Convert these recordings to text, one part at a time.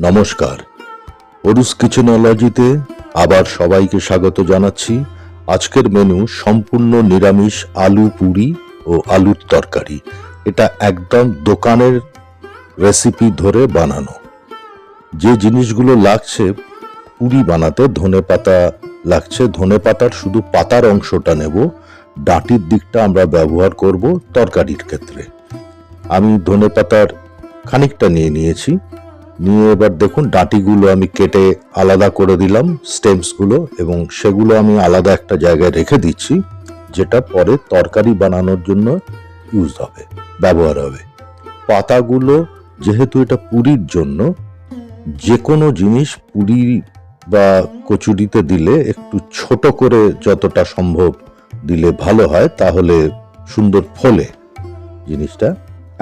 নমস্কার। অরুস কিচেনোলজিতে আবার সবাইকে স্বাগত জানাচ্ছি। আজকের মেনু সম্পূর্ণ নিরামিষ আলু পুরি ও আলুর তরকারি। এটা একদম দোকানের রেসিপি ধরে বানানো। যে জিনিসগুলো লাগছে, পুরি বানাতে ধনে পাতা লাগছে। ধনে পাতার শুধু পাতার অংশটা নেব। ডাঁটির দিকটা আমরা ব্যবহার করব তরকারির ক্ষেত্রে। আমি ধনে পাতার খানিকটা নিয়ে নিয়েছি। নিয়ে এবার দেখুন, ডাঁটিগুলো আমি কেটে আলাদা করে দিলাম স্টেমসগুলো এবং সেগুলো আমি আলাদা একটা জায়গায় রেখে দিচ্ছি, যেটা পরে তরকারি বানানোর জন্য ইউজ হবে, ব্যবহার হবে। পাতাগুলো যেহেতু এটা পুরির জন্য যে কোনো জিনিস পুরি বা কচুরিতে দিলে একটু ছোট করে যতটা সম্ভব দিলে ভালো হয়, তাহলে সুন্দর ফলে জিনিসটা।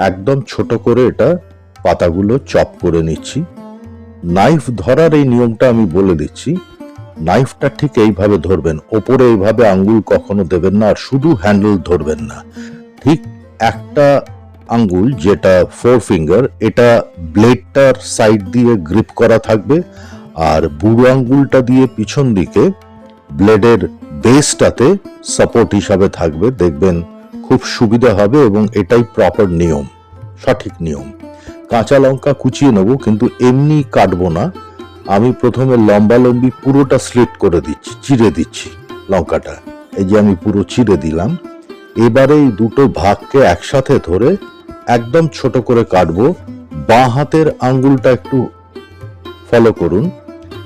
একদম ছোট করে এটা পাতাগুলো চপ করে নিচ্ছি। নাইফ ধরার এই নিয়মটা আমি বলে দিচ্ছি। নাইফটা ঠিক এইভাবে ধরবেন, ওপরে এইভাবে আঙ্গুল কখনো দেবেন না আর শুধু হ্যান্ডেল ধরবেন না। ঠিক একটা আঙ্গুল যেটা ফোর ফিঙ্গার, এটা ব্লেডটার সাইড দিয়ে গ্রিপ করা থাকবে আর বুড়ো আঙ্গুলটা দিয়ে পিছন দিকে ব্লেডের বেসটাতে সাপোর্ট হিসাবে থাকবে। দেখবেন খুব সুবিধা হবে এবং এটাই প্রপার নিয়ম, সঠিক নিয়ম। কাঁচা লঙ্কা কুচিয়ে নেব, কিন্তু এমনি কাটবো না। আমি প্রথমে লম্বা লম্বি পুরোটা স্লিট করে দিচ্ছি চিড়ে দিচ্ছি লঙ্কাটা। এই যে আমি পুরো চিড়ে দিলাম। এবারে এই দুটো ভাগকে একসাথে ধরে একদম ছোট করে কাটবো। বাঁ হাতের আঙ্গুলটা একটু ফলো করুন।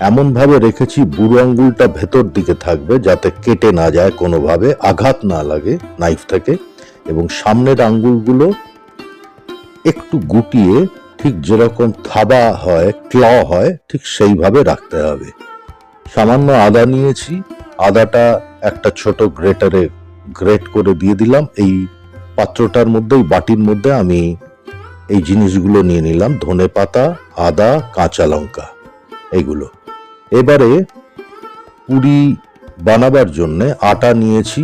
এমনভাবে রেখেছি বুড়ো আঙ্গুলটা ভেতর দিকে থাকবে, যাতে কেটে না যায় কোনোভাবে, আঘাত না লাগে নাইফ থেকে। এবং সামনের আঙ্গুলগুলো একটু গুটিয়ে ঠিক যেরকম থাবা হয় ক্ল হয়, ঠিক সেইভাবে রাখতে হবে। সামান্য আদা নিয়েছি, আদাটা একটা ছোট গ্রেটারে গ্রেট করে দিয়ে দিলাম। এই পাত্রটার মধ্যে এই বাটির মধ্যে আমি এই জিনিসগুলো নিয়ে নিলাম, ধনে পাতা, আদা, কাঁচা লঙ্কা এইগুলো এবারে পুরি বানাবার জন্যে আটা নিয়েছি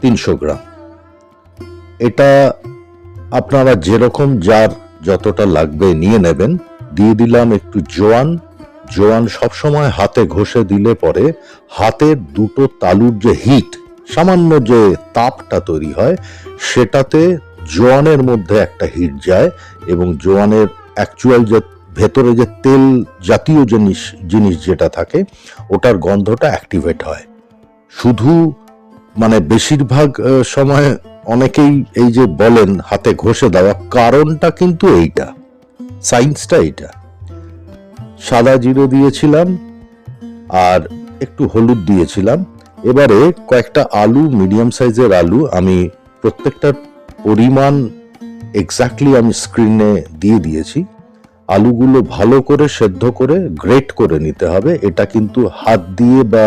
তিনশো গ্রাম। এটা আপনারা যেরকম যার যতটা লাগবে নিয়ে নেবেন। দিয়ে দিলাম একটু জোয়ান। জোয়ান সবসময় হাতে ঘষে দিলে পরে হাতের দুটো তালুর যে হিট, সামান্য যে তাপটা তৈরি হয়, সেটাতে জোয়ানের মধ্যে একটা হিট যায় এবং জোয়ানের অ্যাকচুয়াল যে ভেতরে যে তেল জাতীয় জিনিস জিনিস যেটা থাকে, ওটার গন্ধটা অ্যাক্টিভেট হয়। শুধু মানে বেশিরভাগ সময় অনেকেই এই যে বলেন, হাতে ঘষে দেওয়া, কারণটা কিন্তু এইটা সায়েন্সটা এইটা। সাদা জিরো দিয়েছিলাম আর একটু হলুদ দিয়েছিলাম। এবারে কয়েকটা আলু মিডিয়াম সাইজের আলু, আমি প্রত্যেকটার পরিমাণ এক্স্যাক্টলি আমি স্ক্রিনে দিয়ে দিয়েছি। আলুগুলো ভালো করে সেদ্ধ করে গ্রেট করে নিতে হবে। এটা কিন্তু হাত দিয়ে বা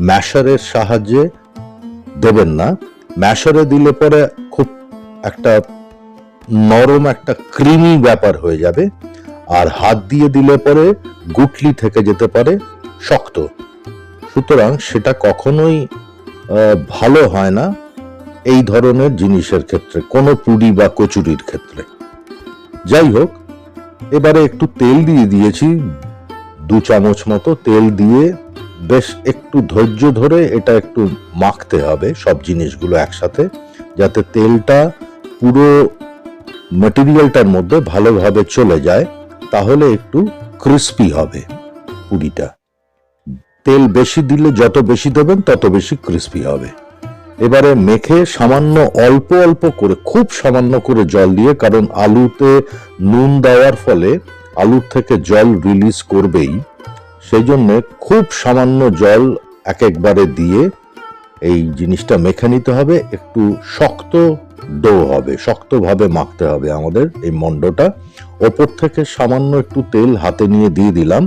ম্যাশারের সাহায্যে দেবেন না। ম্যাশারে দিলে পরে খুব একটা নরম একটা ক্রিমি ব্যাপার হয়ে যাবে, আর হাত দিয়ে দিলে পরে গুটলি থেকে যেতে পারে শক্ত। সুতরাং সেটা কখনোই ভালো হয় না এই ধরনের জিনিসের ক্ষেত্রে, কোনো পুরি বা কচুরির ক্ষেত্রে। যাই হোক, এবারে একটু তেল দিয়ে দিয়েছি, দু চামচ মতো তেল দিয়ে বেশ একটু ধৈর্য ধরে এটা একটু মাখতে হবে সব জিনিসগুলো একসাথে, যাতে তেলটা পুরো মেটেরিয়ালটার মধ্যে ভালোভাবে চলে যায়, তাহলে একটু ক্রিস্পি হবে পুরিটা। তেল বেশি দিলে যত বেশি দেবেন তত বেশি ক্রিস্পি হবে। এবারে মেখে সামান্য অল্প অল্প করে, খুব সামান্য করে জল দিয়ে, কারণ আলুতে নুন দেওয়ার ফলে আলুর থেকে জল রিলিজ করবেই। সেই জন্য খুব সামান্য জল এক একবারে দিয়ে এই জিনিসটা মেখে নিতে হবে। একটু শক্ত ডো হবে, শক্তভাবে মাখতে হবে আমাদের এই মন্ডটা ওপর থেকে সামান্য একটু তেল হাতে নিয়ে দিয়ে দিলাম,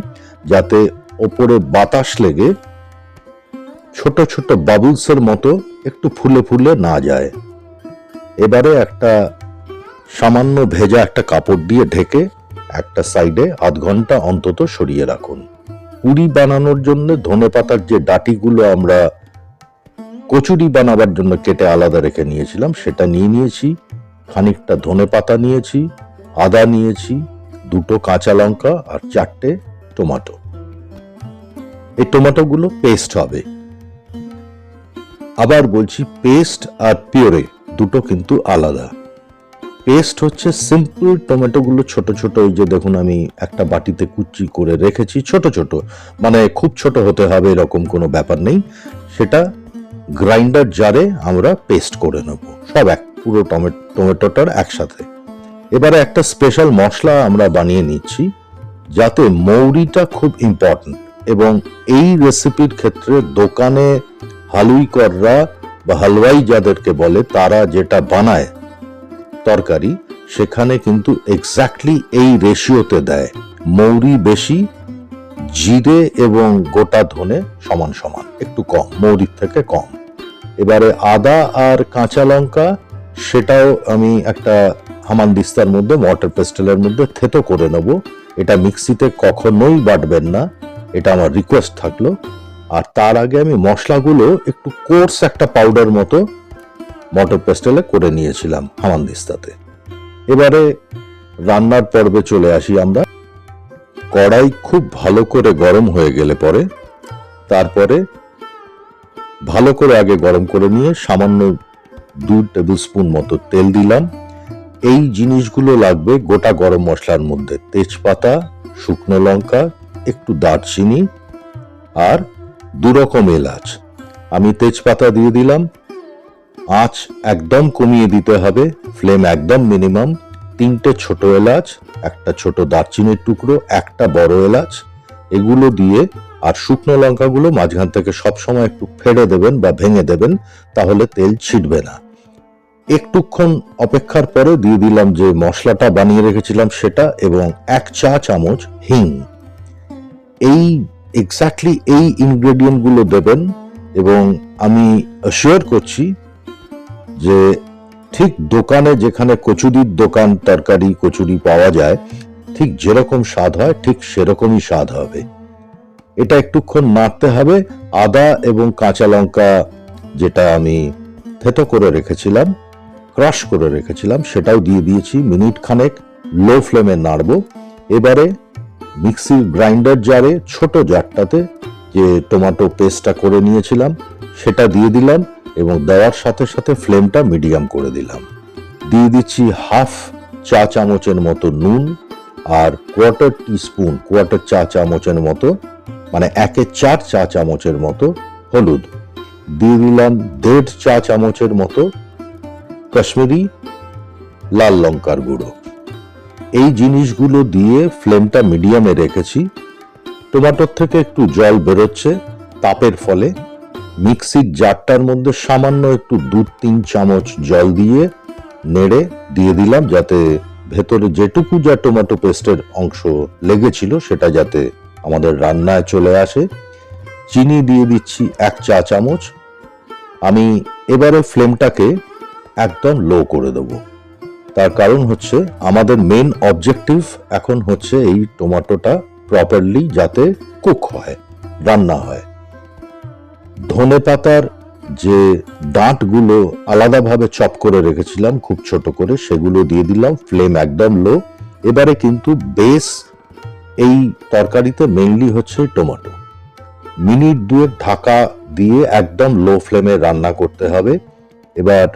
যাতে ওপরে বাতাস লেগে ছোট ছোট বাবুলসের মতো একটু ফুলে ফুলে না যায়। এবারে একটা সামান্য ভেজা একটা কাপড় দিয়ে ঢেকে একটা সাইডে আধ ঘণ্টা অন্তত সরিয়ে রাখুন। পুরি বানানোর জন্য ধনে পাতার যে ডাটিগুলো আমরা কচুরি বানাবার জন্য কেটে আলাদা রেখে নিয়েছিলাম, সেটা নিয়ে নিয়েছি, খানিকটা ধনে পাতা নিয়েছি, আদা নিয়েছি, দুটো কাঁচা লঙ্কা আর চারটে টমেটো। এই টমেটোগুলো পেস্ট হবে। আবার বলছি পেস্ট আর পিওরে, দুটো কিন্তু আলাদা। পেস্ট হচ্ছে সিম্পল টমেটোগুলো ছোট ছোট, ওই যে দেখুন আমি একটা বাটিতে কুচি করে রেখেছি, ছোট ছোট। মানে খুব ছোট হতে হবে এরকম কোনো ব্যাপার নেই। সেটা গ্রাইন্ডার জারে আমরা পেস্ট করে নেব। সব এক, পুরো টমেটো টমেটোটার একসাথে। এবারে একটা স্পেশাল মশলা আমরা বানিয়ে নিচ্ছি, যাতে মৌরিটা খুব ইম্পর্ট্যান্ট এবং এই রেসিপির ক্ষেত্রে দোকানে হালুইকররা বা হালুয়াই যাদেরকে বলে, তারা যেটা বানায় তরকারি, সেখানে কিন্তু এক্স্যাক্টলি এই রেশিওতে দেয়। মৌরি বেশি, জিরে এবং গোটা ধনে সমান সমান, একটু কম, মৌরির থেকে কম। এবারে আদা আর কাঁচা লঙ্কা, সেটাও আমি একটা হামানদিস্তার মধ্যে ওয়াটার পেস্টেলের মধ্যে থেতো করে নেব। এটা মিক্সিতে কখনোই বাটবেন না, এটা আমার রিকোয়েস্ট থাকল। আর তার আগে আমি মশলাগুলো একটু কোর্স একটা পাউডার মতো মটর পেস্টেলে করে নিয়েছিলাম হামানদিস্তাতে এবারে রান্নার পর্বে চলে আসি আমরা। কড়াই খুব ভালো করে গরম হয়ে গেলে পরে, তারপরে ভালো করে আগে গরম করে নিয়ে সামান্য দু টেবিল স্পুন মতো তেল দিলাম। এই জিনিসগুলো লাগবে গোটা গরম মশলার মধ্যে। তেজপাতা, শুকনো লঙ্কা, একটু দারচিনি আর দু রকম এলাচ। আমি তেজপাতা দিয়ে দিলাম। আঁচ একদম কমিয়ে দিতে হবে, ফ্লেম একদম মিনিমাম, তিনটে ছোট এলাচ, একটা ছোট দারচিনির টুকরো, একটা বড় এলাচ, এগুলো দিয়ে আর শুকনো লঙ্কাগুলো মাঝখান থেকে সবসময় একটু ফেড়ে দেবেন বা ভেঙে দেবেন, তাহলে তেল ছিটবে না। একটুক্ষণ অপেক্ষার পরে দিয়ে দিলাম যে মশলাটা বানিয়ে রেখেছিলাম সেটা এবং এক চা চামচ হিং। এই এক্স্যাক্টলি এই ইনগ্রেডিয়েন্টগুলো দেবেন এবং আমি শিওর করছি যে ঠিক দোকানে যেখানে কচুরির দোকান, তরকারি, কচুরি পাওয়া যায়, ঠিক যেরকম স্বাদ হয়, ঠিক সেরকমই স্বাদ হবে। এটা একটুক্ষণ নাড়তে হবে। আদা এবং কাঁচা লঙ্কা যেটা আমি থেতো করে রেখেছিলাম, ক্রাশ করে রেখেছিলাম, সেটাও দিয়ে দিয়েছি। মিনিট খানেক লো ফ্লেমে নাড়বো। এবারে মিক্সির গ্রাইন্ডার জারে ছোট জারটাতে যে টমেটো পেস্টটা করে নিয়েছিলাম, সেটা দিয়ে দিলাম। এবং দেওয়ার সাথে সাথে ফ্লেমটা মিডিয়াম করে দিলাম। দিয়ে দিচ্ছি হাফ চা চামচের মতো নুন আর কোয়ার্টার টিস্পুন কোয়ার্টার চা চামচের মতো মানে একে চার চা চামচের মতো হলুদ। দিয়ে দিলাম দেড় চা চামচের মতো কাশ্মীরি লাল লঙ্কার গুঁড়ো। এই জিনিসগুলো দিয়ে ফ্লেমটা মিডিয়ামে রেখেছি। টমেটোর থেকে একটু জল বেরোচ্ছে, তাপের ফলে। মিক্সির জারটার মধ্যে সামান্য একটু দু তিন চামচ জল দিয়ে নেড়ে দিয়ে দিলাম যাতে ভেতরে যেটুকু যা টমেটো পেস্টের অংশ লেগেছিল সেটা যাতে আমাদের রান্নায় চলে আসে। চিনি দিয়ে দিচ্ছি এক চা চামচ। আমি এবারে ফ্লেমটাকে একদম লো করে দেবো। তার কারণ হচ্ছে আমাদের মেন অবজেক্টিভ এখন হচ্ছে এই টমেটোটা প্রপারলি যাতে কুক হয়, রান্না হয়। ধনে পাতার যে ডাঁটগুলো আলাদাভাবে চপ করে রেখেছিলাম, খুব ছোট করে, সেগুলো দিয়ে দিলাম, ফ্লেম একদম লো। এবারে কিন্তু বেস এই তরকারিতে মেনলি হচ্ছে টমেটো। মিনিট দুয়েক ঢাকা দিয়ে একদম লো ফ্লেমে রান্না করতে হবে। এবার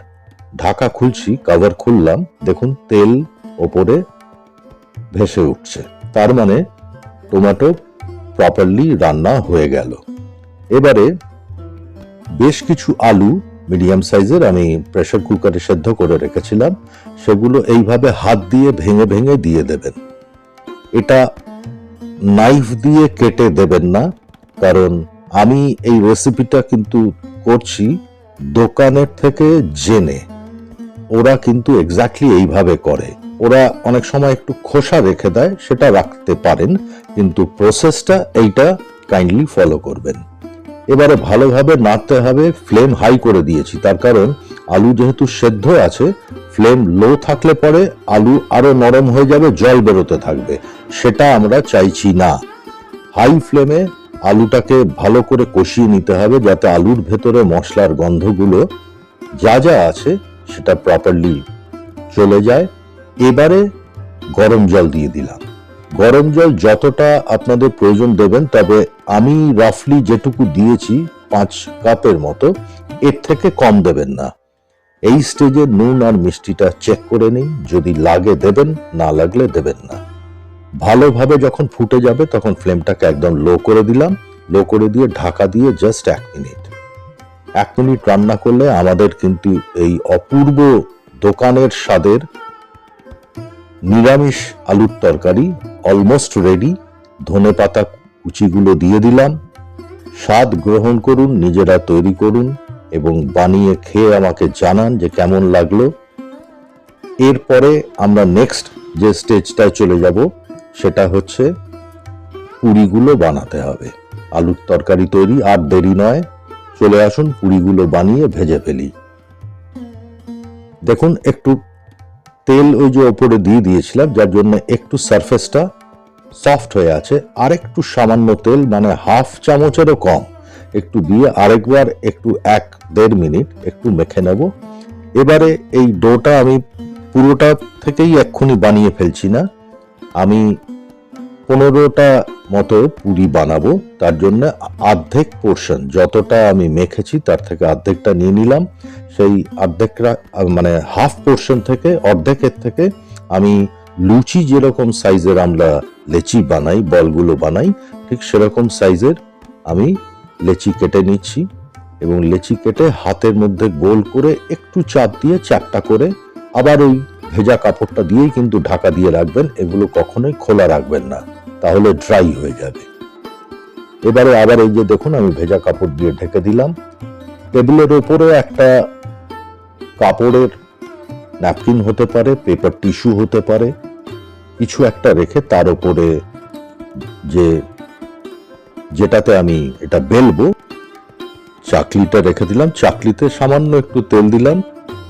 ঢাকা খুলছি কভার খুললাম, দেখুন তেল ওপরে ভেসে উঠছে। তার মানে টমেটো প্রপারলি রান্না হয়ে গেল। এবারে বেশ কিছু আলু মিডিয়াম সাইজের আমি প্রেসার কুকারে সেদ্ধ করে রেখেছিলাম। সেগুলো এইভাবে হাত দিয়ে ভেঙে ভেঙে দিয়ে দেবেন। এটা নাইফ দিয়ে কেটে দেবেন না, কারণ আমি এই রেসিপিটা কিন্তু করছি দোকানের থেকে জেনে। ওরা কিন্তু এক্স্যাক্টলি এইভাবে করে। ওরা অনেক সময় একটু খোসা রেখে দেয়, সেটা রাখতে পারেন, কিন্তু প্রসেসটা এইটা কাইন্ডলি ফলো করবেন। এবারে ভালোভাবে নাড়তে হবে ফ্লেম হাই করে দিয়েছি। তার কারণ আলু যেহেতু সেদ্ধ আছে ফ্লেম লো থাকলে পরে আলু আরও নরম হয়ে যাবে, জল বেরোতে থাকবে। সেটা আমরা চাইছি না। হাই ফ্লেমে আলুটাকে ভালো করে কষিয়ে নিতে হবে, যাতে আলুর ভেতরে মশলার গন্ধগুলো যা যা আছে সেটা প্রপারলি চলে যায়। এবারে গরম জল দিয়ে দিলাম। গরম জল যতটা আপনাদের প্রয়োজন দেবেন, তবে আমি রাফলি যেটুকু দিয়েছি পাঁচ কাপের মতো, এর থেকে কম দেবেন না। এই স্টেজে নুন আর মিষ্টিটা চেক করে নিন, যদি লাগে দেবেন, না লাগলে দেবেন না। ভালোভাবে যখন ফুটে যাবে, তখন ফ্লেমটাকে একদম লো করে দিলাম। লো করে দিয়ে ঢাকা দিয়ে জাস্ট এক মিনিট। এক মিনিট রান্না করলে আমাদের কিন্তু এই অপূর্ব দোকানের স্বাদের নিরামিষ আলুর তরকারি অলমোস্ট রেডি ধনে পাতা কুচিগুলো দিয়ে দিলাম। স্বাদ গ্রহণ করুন, নিজেরা তৈরি করুন এবং বানিয়ে খেয়ে আমাকে জানান যে কেমন লাগল। এরপরে আমরা নেক্সট যে স্টেজটায় চলে যাব, সেটা হচ্ছে পুরিগুলো বানাতে হবে। আলুর তরকারি তৈরি, আর দেরি নয়, চলে আসুন পুরিগুলো বানিয়ে ভেজে ফেলি। দেখুন, একটু তেল ওই যে ওপরে দিয়ে দিয়েছিলাম, যার জন্য একটু সারফেসটা সফট হয়ে আছে আর একটু সামান্য তেল মানে হাফ চামচেরও কম। একটু দিয়ে আরেকবার একটু এক দেড় মিনিট একটু মেখে নেব। এবারে এই ডোটা আমি পুরোটা থেকেই এক্ষুনি বানিয়ে ফেলছি না। আমি পনেরোটা মতো পুরি বানাবো, তার জন্য অর্ধেক পোর্শন যতটা আমি মেখেছি তার থেকে অর্ধেকটা নিয়ে নিলাম। সেই অর্ধেকটা মানে হাফ পোর্শন থেকে অর্ধেকের থেকে আমি লুচি যেরকম সাইজের আমরা লেচি বানাই, বলগুলো বানাই, ঠিক সেরকম সাইজের আমি লেচি কেটে নিচ্ছি এবং লেচি কেটে হাতের মধ্যে গোল করে একটু চাপ দিয়ে চ্যাপটা করে আবার ওই ভেজা কাপড়টা দিয়েই কিন্তু ঢাকা দিয়ে রাখবেন, এগুলো কখনোই খোলা রাখবেন না। তাহলে ড্রাই হয়ে যাবে। এবারে আবার এই যে দেখুন, আমি ভেজা কাপড় দিয়ে ঢেকে দিলাম। টেবিলের ওপরে একটা কাপড়ের ন্যাপকিন হতে পারে পেপার টিস্যু হতে পারে। কিছু একটা রেখে তার উপরে যে, যেটাতে আমি এটা বেলবো, চাকলিটা রেখে দিলাম। চাকলিতে সামান্য একটু তেল দিলাম,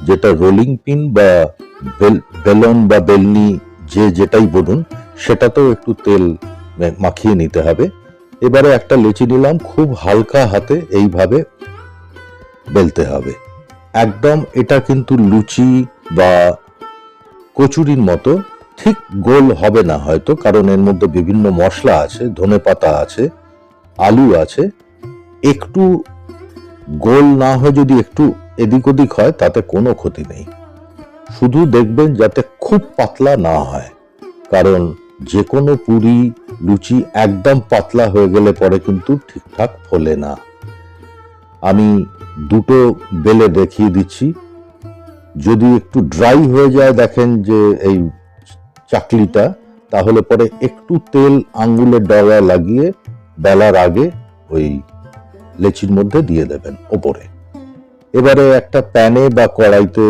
যেটা রোলিং পিন বা বেল- বেলন বা বেলনি, যে যেটাই বলুন সেটাতেও একটু তেল মাখিয়ে নিতে হবে। এবারে একটা লেচি নিলাম, খুব হালকা হাতে এইভাবে বেলতে হবে। একদম এটা কিন্তু লুচি বা কচুরির মতো, ঠিক গোল হবে না হয়তো, কারণ এর মধ্যে বিভিন্ন মশলা আছে, ধনে পাতা আছে, আলু আছে। একটু গোল না হয়ে যদি একটু এদিক ওদিক হয়, তাতে কোনো ক্ষতি নেই। শুধু দেখবেন যাতে খুব পাতলা না হয়, কারণ যে কোনো পুরি, লুচি একদম পাতলা হয়ে গেলে পরে কিন্তু ঠিকঠাক ফোলে না। আমি দুটো বেলে দেখিয়ে দিচ্ছি। যদি একটু ড্রাই হয়ে যায় দেখেন যে এই চাকলিটা তাহলে পরে একটু তেল আঙ্গুলের ডগা লাগিয়ে বেলার আগে ওই লেচির মধ্যে দিয়ে দেবেন ওপরে। এবারে একটা প্যানে বা কড়াইতে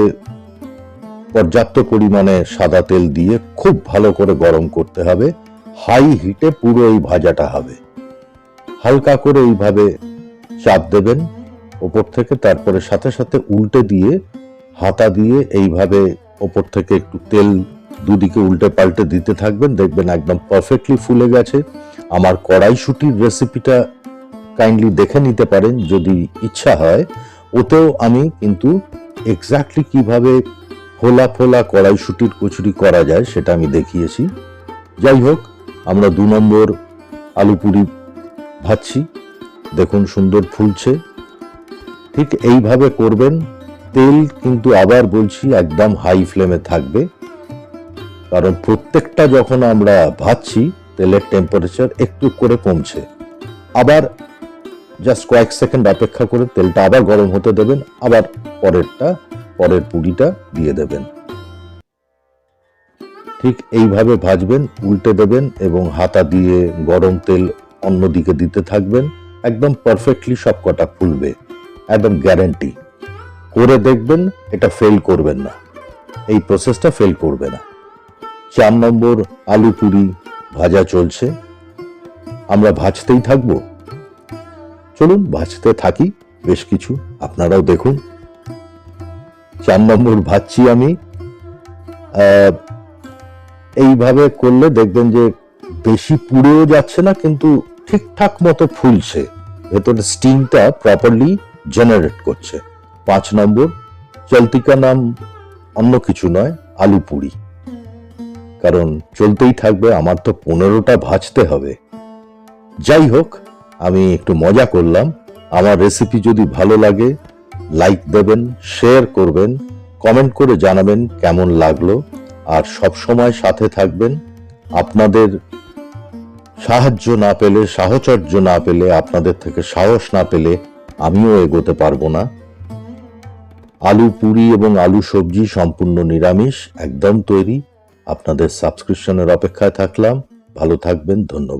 পর্যাপ্ত পরিমাণে সাদা তেল দিয়ে খুব ভালো করে গরম করতে হবে। হাই হিটে পুরো এই ভাজাটা হবে। হালকা করে এইভাবে চাপ দেবেন ওপর থেকে, তারপরে সাথে সাথে উল্টে দিয়ে, হাতা দিয়ে এইভাবে ওপর থেকে একটু তেল দুদিকে উল্টে পাল্টে দিতে থাকবেন। দেখবেন একদম পারফেক্টলি ফুলে গেছে। আমার কড়াইশুটির রেসিপিটা কাইন্ডলি দেখে নিতে পারেন যদি ইচ্ছা হয়। ওতেও আমি কিন্তু এক্স্যাক্টলি কীভাবে ফোলা ফোলা কড়াইশুটির কচুরি করা যায়, সেটা আমি দেখিয়েছি। যাই হোক, আমরা দু নম্বর আলু পুরি ভাজছি। দেখুন, সুন্দর ফুলছে। ঠিক এইভাবে করবেন, তেল কিন্তু আবার বলছি একদম হাই ফ্লেমে থাকবে। কারণ প্রত্যেকটা যখন আমরা ভাজছি, তেলের টেম্পারেচার একটু করে কমছে। আবার জাস্ট কয়েক সেকেন্ড অপেক্ষা করে তেলটা আবার গরম হতে দেবেন, আবার পরেরটা পরের পুরিটা দিয়ে দেবেন। ঠিক এইভাবে ভাজবেন, উল্টে দেবেন এবং হাতা দিয়ে গরম তেল অন্যদিকে দিতে থাকবেন। একদম পারফেক্টলি সব কটা ফুলবে, একদম গ্যারেন্টি করে দেখবেন, এটা ফেল করবেন না। এই প্রসেসটা ফেল করবে না। চার নম্বর আলু পুরি ভাজা চলছে। আমরা ভাজতেই থাকব। চলুন, ভাজতে থাকি। বেশ কিছু আপনারাও দেখুন। চার নম্বর ভাজছি আমি। এইভাবে করলে দেখবেন যে বেশি পুড়েও যাচ্ছে না, কিন্তু ঠিকঠাক মতো ফুলছে। ভেতরে স্টিমটা প্রপারলি জেনারেট করছে। পাঁচ নম্বর, চলতিকা নাম অন্য কিছু নয়, আলু পুরি। কারণ চলতেই থাকবে, আমার তো পনেরোটা ভাজতে হবে। যাই হোক, আমি একটু মজা করলাম। আমার রেসিপি যদি ভালো লাগে লাইক দেবেন শেয়ার করবেন কমেন্ট করে জানাবেন কেমন লাগল। আর সব সময় সাথে থাকবেন। আপনাদের সাহায্য না পেলে, সাহচর্য না পেলে, আপনাদের থেকে সাহস না পেলে আমিও এগোতে পারব না। আলু, পুরি এবং আলু সবজি সম্পূর্ণ নিরামিষ, একদম তৈরি। আপনাদের সাবস্ক্রিপশনের অপেক্ষায় থাকলাম। ভালো থাকবেন, ধন্যবাদ।